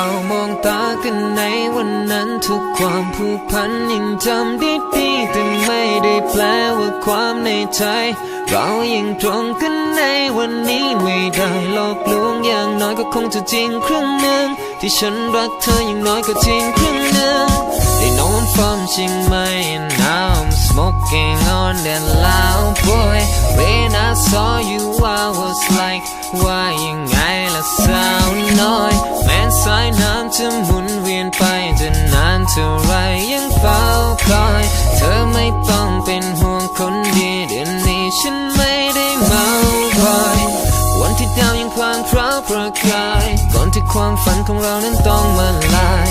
เรามองตากันในวันนั้นทุกความผูกพันยังจำได้ดีแต่ไม่ได้แปลว่าความในใจ เรายังตรงกันในวันนี้ไม่ได้หลอกลวงอย่างน้อยก็คงจะจริงครึ่งหนึ่งที่ฉันรักเธออย่างน้อยก็จริงครึ่งหนึ่ง They know I'm from Chiang Mai and now I'm smoking on that loud boy When I saw you I was like ว่ น้ำจะหมุนเวียนไปจะนานเท่าไรยังเฝ้าคอย เธอไม่ต้องเป็นห่วงคนดีเดี๋ยวนี้ฉันไม่ได้เมาคอยวันที่ดาวยังพลางพราวประกายก่อนที่ความฝันของเรานั้นต้องมาลาย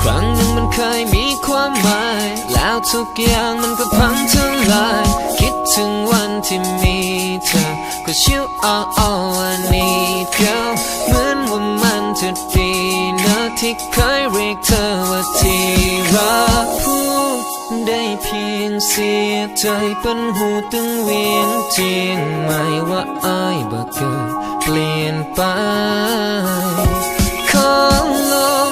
ครั้งหนึ่งมันเคยมีความหมาย แล้วทุกอย่างมันก็พังทลาย คิดถึงวันที่มีเธอ Cause you are all I need girl ที่เคยเรียกเธอว่าที่รักพูดได้เพียงเสียใจเป็นหูตึงเวียนเจียงไม่ว่าอายบ่เคยเปลี่ยนไปขอลอง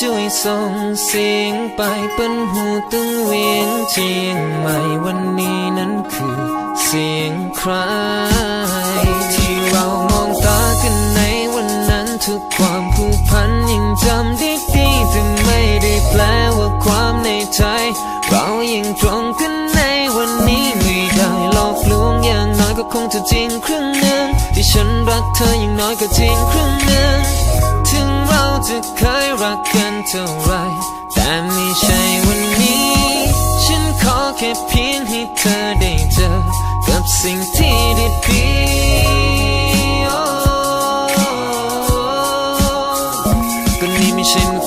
ช่วยส่งเสียงไปเป็นหูตึงเวียงเจียงใหม่วันนี้นั้นคือเสียงใคร เรายังตรงกันในวันนี้ไม่ได้หลอกลวงอย่างน้อยก็คงจะจริงครึ่งหนึ่งที่ฉันรักเธออย่างน้อยก็จริงครึ่งหนึ่งถึงเราจะเคยรักกันเท่าไรแต่ไม่ใช่วันนี้ ฉันขอแค่เพียงให้เธอได้เจอกับสิ่งที่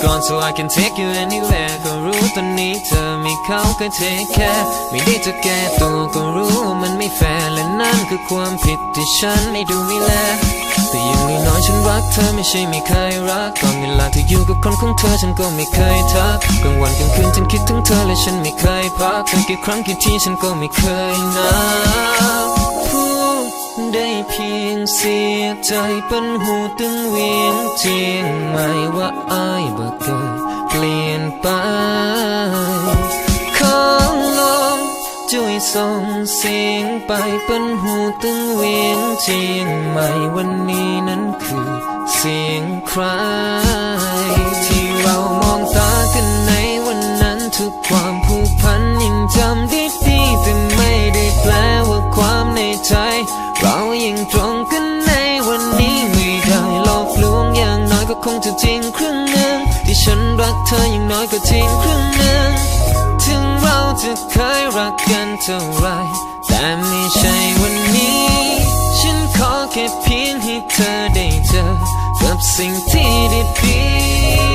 ก่อน so I can take you anywhere ก็รู้ตอนนี้เธอมีเขาก็ take care ไม่ได้จะแก้ตัวก็รู้มันไม่แฟร์และนั่นคือความผิดที่ฉันไม่ดูไม่แลแต่ยังไม่น้อยฉันรักเธอไม่ใช่ไม่เคยรักก่อนเวลาที่อยู่กับคนของเธอฉันก็ไม่เคยทักกลางวันกลางคืนฉันคิดถึงเธอและฉันไม่เคยพักถึงกี่ครั้งกี่ทีฉันก็ไม่เคยนับ สียใจเป็นหูตึงเวียนเจียงไม่ว่าอายบ่เคยเปลี่ยนไปขอลองช่วยส่งเสียงไปเป็นหูตึงเวียงเจียงใหม่วันนี้นั้นคือเสียงใครที่เรามองตากันในวันนั้นทุกความผูกพันยังจำ คงจะจริงครึ่งหนึ่งที่ฉันรักเธออย่างน้อยก็จริงครึ่งหนึ่งถึงเราจะเคยรักกันเท่าไรแต่ไม่ใช่วันนี้ ฉันขอแค่เพียงให้เธอได้เจอกับสิ่งที่ดี